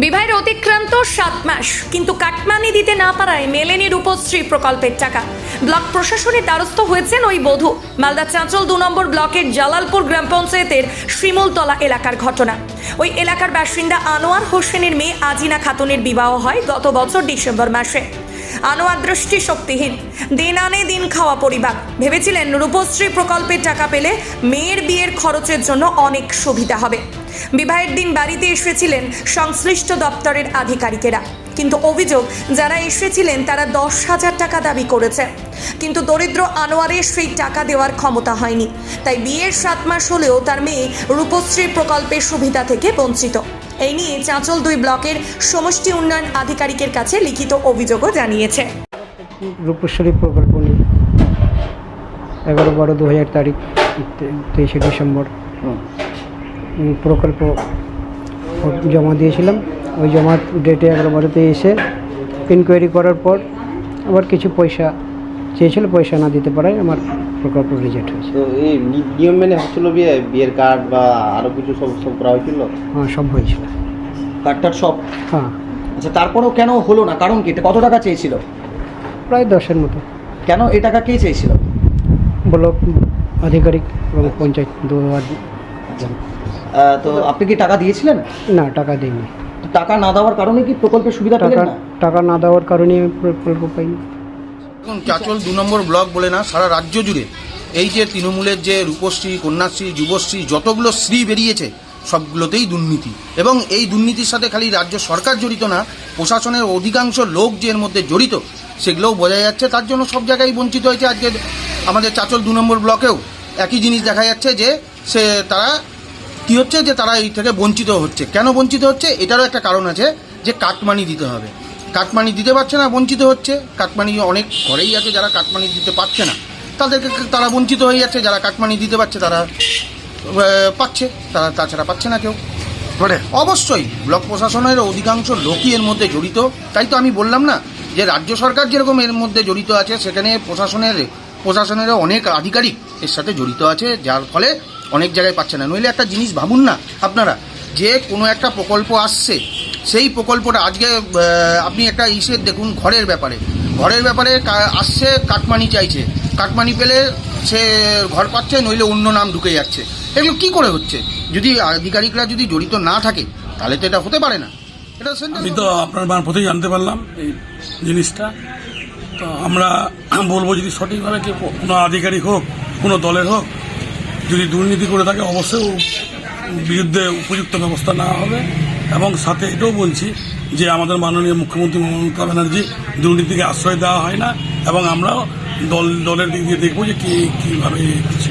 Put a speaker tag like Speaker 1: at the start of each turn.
Speaker 1: বিবাহের অতিক্রান্ত সাত মাস। কিন্তু কাটমানি দিতে না পারায় মেলেনি রূপশ্রী প্রকল্পের টাকা। ব্লক প্রশাসনের দ্বারস্থ হয়েছেন ওই বধূ। মালদা চাঁচল দু নম্বর ব্লকের জালালপুর গ্রাম পঞ্চায়েতের শ্রীমলতলা এলাকার ঘটনা। ওই এলাকার বাসিন্দা আনোয়ার হোসেনের মেয়ে আজিনা খাতুনের বিবাহ হয় গত বছর ডিসেম্বর মাসে। আনোয়ার দৃষ্টি শক্তিহীন দিন আনে দিন খাওয়া পরিবার। ভেবেছিলেন রূপশ্রী প্রকল্পের টাকা পেলে মেয়ের বিয়ের খরচের জন্য অনেক সুবিধা হবে। বিবাহের দিন বাড়িতে এসেছিলেন সংশ্লিষ্ট দপ্তরের আধিকারিকেরা। কিন্তু অভিযোগ যারা এসেছিলেন তারা দশ হাজার টাকা দাবি করেছে। কিন্তু দরিদ্র আনোয়ারের সেই টাকা দেওয়ার ক্ষমতা হয়নি। তাই বিয়ের সাত মাস হলেও তার মেয়ে রূপশ্রী প্রকল্পের সুবিধা থেকে বঞ্চিত। এই নিয়ে চাঁচল দুই ব্লকের সমষ্টি উন্নয়ন আধিকারিকের কাছে লিখিত অভিযোগও জানিয়েছে।
Speaker 2: রূপশ্রী প্রকল্প নিয়ে এগারো বারো দু হাজার তারিখ তেইশে ডিসেম্বর। প্রকল্প জমা দিয়েছিলাম। ওই জমা ডেটে এগারো বারোতে এসে ইনকোয়ারি করার পর আবার কিছু পয়সা চেয়েছিল পয়সা না দিতে পারায় আমার প্রকল্প রিজেক্ট হয়েছে।
Speaker 3: তো এই নিয়ম মেনে হচ্ছিল বিয়ে বিয়ের কার্ড বা আরও কিছু সব সব করা হয়েছিল?
Speaker 2: হ্যাঁ সব হয়েছিল।
Speaker 4: কার্ডটার সব?
Speaker 2: হ্যাঁ।
Speaker 4: আচ্ছা তারপরেও কেন হলো না? কারণ কি? এটা কত টাকা চেয়েছিল?
Speaker 2: প্রায় দশের মতো।
Speaker 4: কেন এ টাকা কে চেয়েছিল?
Speaker 2: ব্লক আধিকারিক এবং পঞ্চায়েত দু
Speaker 4: তো আপনি কি টাকা দিয়েছিলেন?
Speaker 2: না টাকা দিইনি।
Speaker 4: টাকা না দেওয়ার কারণে কি প্রকল্পের সুবিধা পেলেন
Speaker 2: টাকা
Speaker 4: না?
Speaker 2: টাকা না দেওয়ার কারণে আমি প্রকল্প পাইনি।
Speaker 5: এখন চাচল দু নম্বর ব্লক বলে না সারা রাজ্য জুড়ে এই যে তৃণমূলের যে রূপশ্রী কন্যাশ্রী যুবশ্রী যতগুলো শ্রী বেরিয়েছে সবগুলোতেই দুর্নীতি। এবং এই দুর্নীতির সাথে খালি রাজ্য সরকার জড়িত না প্রশাসনের অধিকাংশ লোক যে এর মধ্যে জড়িত সেগুলোও বোঝা যাচ্ছে তার জন্য সব জায়গায় বঞ্চিত হয়েছে আজকে আমাদের চাচল দু নম্বর ব্লকেও। একই জিনিস দেখা যাচ্ছে যে সে তারা কি হচ্ছে যে তারা এই থেকে বঞ্চিত হচ্ছে? কেন বঞ্চিত হচ্ছে? এটারও একটা কারণ আছে যে কাটমানি দিতে হবে। কাটমানি দিতে পারছে না বঞ্চিত হচ্ছে। কাটমানি অনেক ঘরেই আছে যারা কাটমানি দিতে পারছে না। তাদেরকে তারা বঞ্চিত হয়ে যাচ্ছে যারা কাটমানি দিতে পারছে তারা পাচ্ছে। তারা তাছাড়া পাচ্ছে না কেউ। অবশ্যই ব্লক প্রশাসনের অধিকাংশ লোকই এর মধ্যে জড়িত। তাই তো আমি বললাম না যে রাজ্য সরকার যেরকম এর মধ্যে জড়িত আছে সেখানে প্রশাসনের প্রশাসনেরও অনেক আধিকারিক এর সাথে জড়িত আছে যার ফলে অনেক জায়গায় পাচ্ছে না। নইলে একটা জিনিস ভাবুন না আপনারা, যে কোনো একটা প্রকল্প আসছে, সেই প্রকল্পটা আজকে আপনি একটা ইসের দেখুন ঘরের ব্যাপারে। ঘরের ব্যাপারে আসছে, কাটমানি চাইছে। কাটমানি পেলে সে ঘর পাচ্ছে, নইলে অন্য নাম ঢুকে যাচ্ছে। এগুলো কি করে হচ্ছে? যদি আধিকারিকরা যদি জড়িত না থাকে, তাহলে তো এটা হতে পারে না। এটা
Speaker 6: আমি তো আপনার মারফতেই জানতে পারলাম এই জিনিসটা। তো আমরা বলব যদি সঠিকভাবে কেউ কোনো আধিকারিক হোক, কোনো দলের হোক যদি দুর্নীতি করে থাকে, অবশ্যই বিরুদ্ধে উপযুক্ত ব্যবস্থা নেওয়া হবে। এবং সাথে এটাও বলছি যে আমাদের মাননীয় মুখ্যমন্ত্রী মমতা ব্যানার্জি দুর্নীতিকে আশ্রয় দেওয়া হয় না, এবং আমরাও দল, দলের দিক দিয়ে দেখব যে কী কীভাবে কিছু